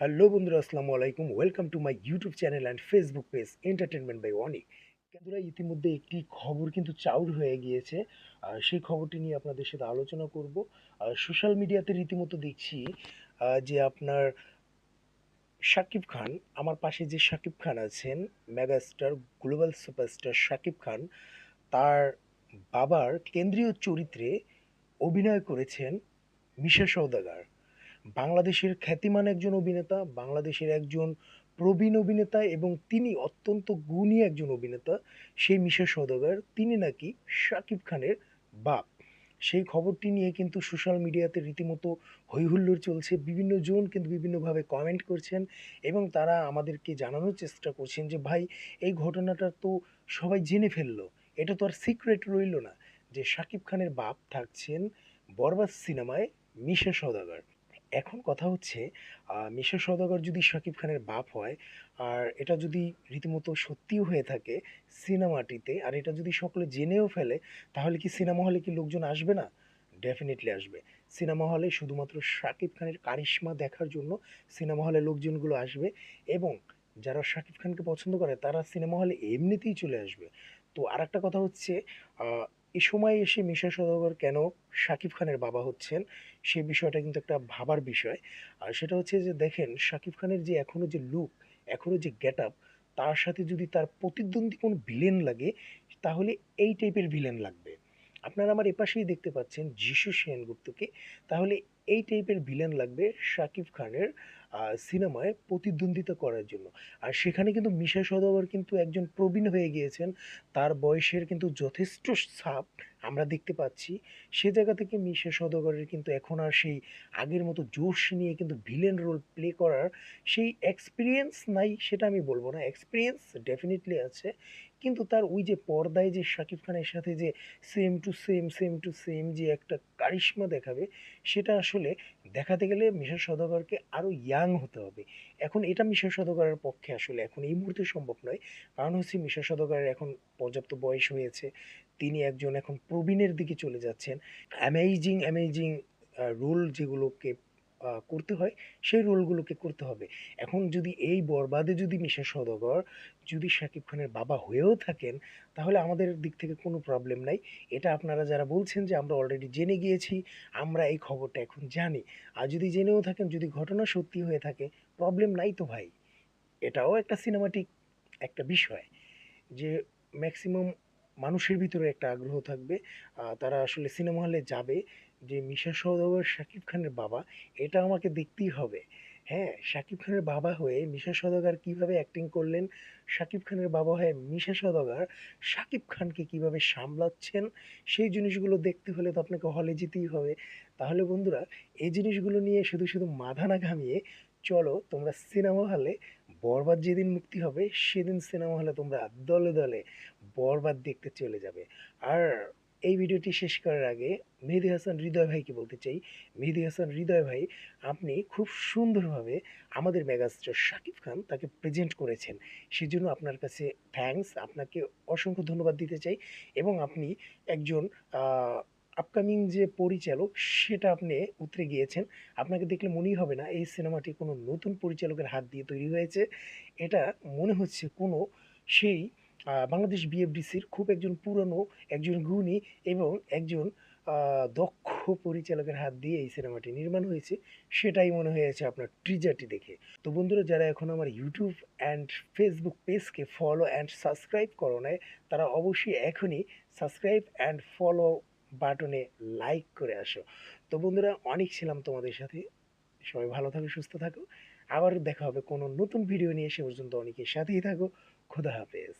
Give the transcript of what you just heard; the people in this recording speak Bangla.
হ্যালো বন্ধুরা, আসসালামু আলাইকুম। Welcome to my YouTube channel and Facebook page entertainment by Anik বন্ধুরা, ইতিমধ্যে একটি খবর কিন্তু চাউর হয়ে গিয়েছে। সেই খবরটি নিয়ে আপনাদের সাথে আলোচনা করব। আর সোশ্যাল মিডিয়াতে রীতিমতো দেখছি যে আপনার শাকিব খান, আমার পাশে যে শাকিব খান আছেন megastar global superstar Shakib Khan, তার বাবার কেন্দ্রীয় চরিত্রে অভিনয় করেছেন মিশা সওদাগর। বাংলাদেশের খ্যাতিমান একজন অভিনেতা, বাংলাদেশের একজন প্রবীণ অভিনেতা এবং তিনি অত্যন্ত গুণী একজন অভিনেতা, সেই মিশা সওদাগর। তিনি নাকি শাকিব খানের বাপ। সেই খবরটি নিয়ে কিন্তু সোশ্যাল মিডিয়াতে রীতিমতো হৈহুল্লোড় চলছে। বিভিন্ন জন কিন্তু বিভিন্নভাবে কমেন্ট করছেন এবং তারা আমাদেরকে জানানোর চেষ্টা করছেন যে, ভাই, এই ঘটনাটা তো সবাই জেনে ফেলল। এটা তো আর সিক্রেট রইল না যে, শাকিব খানের বাপ থাকছেন বরবাদ সিনেমায় মিশা সওদাগর। এখন কথা হচ্ছে আহ, মিশা সওদাগর যদি শাকিব খানের বাপ হয় আর এটা যদি রীতিমতো সত্যিও হয়ে থাকে সিনেমাটিতে আর এটা যদি সকলে জেনেও ফেলে তাহলে কি সিনেমা হলে কি লোকজন আসবে না? ডেফিনেটলি আসবে। সিনেমা হলে শুধুমাত্র শাকিব খানের কারিশমা দেখার জন্য সিনেমা হলে লোকজনগুলো আসবে এবং যারা শাকিব খানকে পছন্দ করে তারা সিনেমা হলে এমনিতেই চলে আসবে। তো আর একটা কথা হচ্ছে এই সময় এসে মিশা সদাগর কেন শাকিব খানের বাবা হচ্ছেন, সে বিষয়টা কিন্তু একটা ভাবার বিষয়। আর সেটা হচ্ছে যে দেখেন, শাকিব খানের যে এখনও যে লুক এখনও যে গেট আপ তার সাথে যদি তার প্রতিদ্বন্দ্বী কোনো ভিলেন লাগে, তাহলে এই টাইপের ভিলেন লাগবে। আপনারা আমার এপাশেই দেখতে পাচ্ছেন যিশু সেনগুপ্তকে। তাহলে এই টাইপের ভিলেন লাগবে শাকিব খানের সিনেমায় প্রতিদ্বন্দ্বিতা করার জন্য। আর সেখানে কিন্তু মিশা সদাগর কিন্তু একজন প্রবীণ হয়ে গিয়েছেন। তার বয়সের কিন্তু যথেষ্ট ছাপ আমরা দেখতে পাচ্ছি। সে জায়গা থেকে মিশা সদাগরের কিন্তু এখন আর সেই আগের মতো জোশ নিয়ে কিন্তু ভিলেন রোল প্লে করার সেই এক্সপিরিয়েন্স নাই সেটা আমি বলব না। এক্সপিরিয়েন্স ডেফিনেটলি আছে। কিন্তু তার ওই যে পর্দায় যে শাকিব খানের সাথে যে same to same same to same যে একটা কারিশ্মা দেখাবে, সেটা আসলে দেখাতে গেলে মিশা সদাগরকে আরও ইয়াং হতে হবে। এখন এটা মিশা সদাগরের পক্ষে আসলে এখন এই মুহূর্তে সম্ভব নয়। কারণ হচ্ছে মিশা সদাগরের এখন পর্যাপ্ত বয়স হয়েছে। তিনি একজন এখন প্রবীণের দিকে চলে যাচ্ছেন। অ্যামেজিং অ্যামেজিং রোল যেগুলোকে করতে হয়, সেই রোলগুলোকে করতে হবে। এখন যদি এই বরবাদে যদি মিশা সদাগর যদি শাকিব খানের বাবা হয়েও থাকেন, তাহলে আমাদের দিক থেকে কোনো প্রবলেম নাই। এটা আপনারা যারা বলছেন যে আমরা অলরেডি জেনে গিয়েছি, আমরা এই খবরটা এখন জানি। আর যদি জেনেও থাকেন, যদি ঘটনা সত্যি হয়ে থাকে প্রবলেম নাই তো ভাই। এটাও একটা সিনেমাটিক একটা বিষয় যে ম্যাক্সিমাম মানুষের ভিতরে একটা আগ্রহ থাকবে। তারা আসলে সিনেমা হলে যাবে। যে মিশা সওদাগর, শাকিব খানের বাবা, এটা আমাকে দেখতেই হবে। হ্যাঁ শাকিব খানের বাবা হয়ে মিশা সওদাগর কীভাবে অ্যাক্টিং করলেন, শাকিব খানের বাবা হয়ে মিশা সওদাগর, শাকিব খানকে কীভাবে সামলাচ্ছেন, সেই জিনিসগুলো দেখতে হলে তো আপনাকে হলে যেতেই হবে। তাহলে বন্ধুরা, এই জিনিসগুলো নিয়ে শুধু শুধু মাথা না ঘামিয়ে চলো, তোমরা সিনেমা হলে বরবাদ যেদিন মুক্তি হবে, সেদিন সিনেমা হলে তোমরা দলে দলে বরবাদ দেখতে চলে যাবে। আর এই ভিডিওটি শেষ করার আগে মেহেদি হাসান হৃদয় ভাইকে বলতে চাই। মেহেদি হাসান হৃদয় ভাই, আপনি খুব সুন্দরভাবে আমাদের মেগাস্টার শাকিব খান তাকে প্রেজেন্ট করেছেন। সেজন্য আপনার কাছে থ্যাঙ্কস আপনাকে অসংখ্য ধন্যবাদ দিতে চাই এবং আপনি একজন আপকামিং যে পরিচালক সেটা আপনি উতরে গিয়েছেন। আপনাকে দেখলে মনেই হবে না, এই সিনেমাটি কোনো নতুন পরিচালকের হাত দিয়ে তৈরি হয়েছে। এটা মনে হচ্ছে কোনো সেই বাংলাদেশ বিএফডিসির খুব একজন পুরনো, একজন গুণী এবং একজন দক্ষ পরিচালকের হাত দিয়ে এই সিনেমাটি নির্মাণ হয়েছে। সেটাই মনে হয়েছে আপনার ট্রিজারটি দেখে। তো বন্ধুরা, যারা এখন আমার ইউটিউব অ্যান্ড ফেসবুক পেজকে ফলো অ্যান্ড সাবস্ক্রাইব করো নেয় তারা অবশ্যই এখনই সাবস্ক্রাইব অ্যান্ড ফলো বাটনে লাইক করে আসো। তো বন্ধুরা, অনেক ছিলাম তোমাদের সাথে। সবাই ভালো থাকো, সুস্থ থাকো। আবার দেখা হবে কোনো নতুন ভিডিও নিয়ে সে পর্যন্ত অনেকের সাথেই থাকো। খোদা হাফেজ।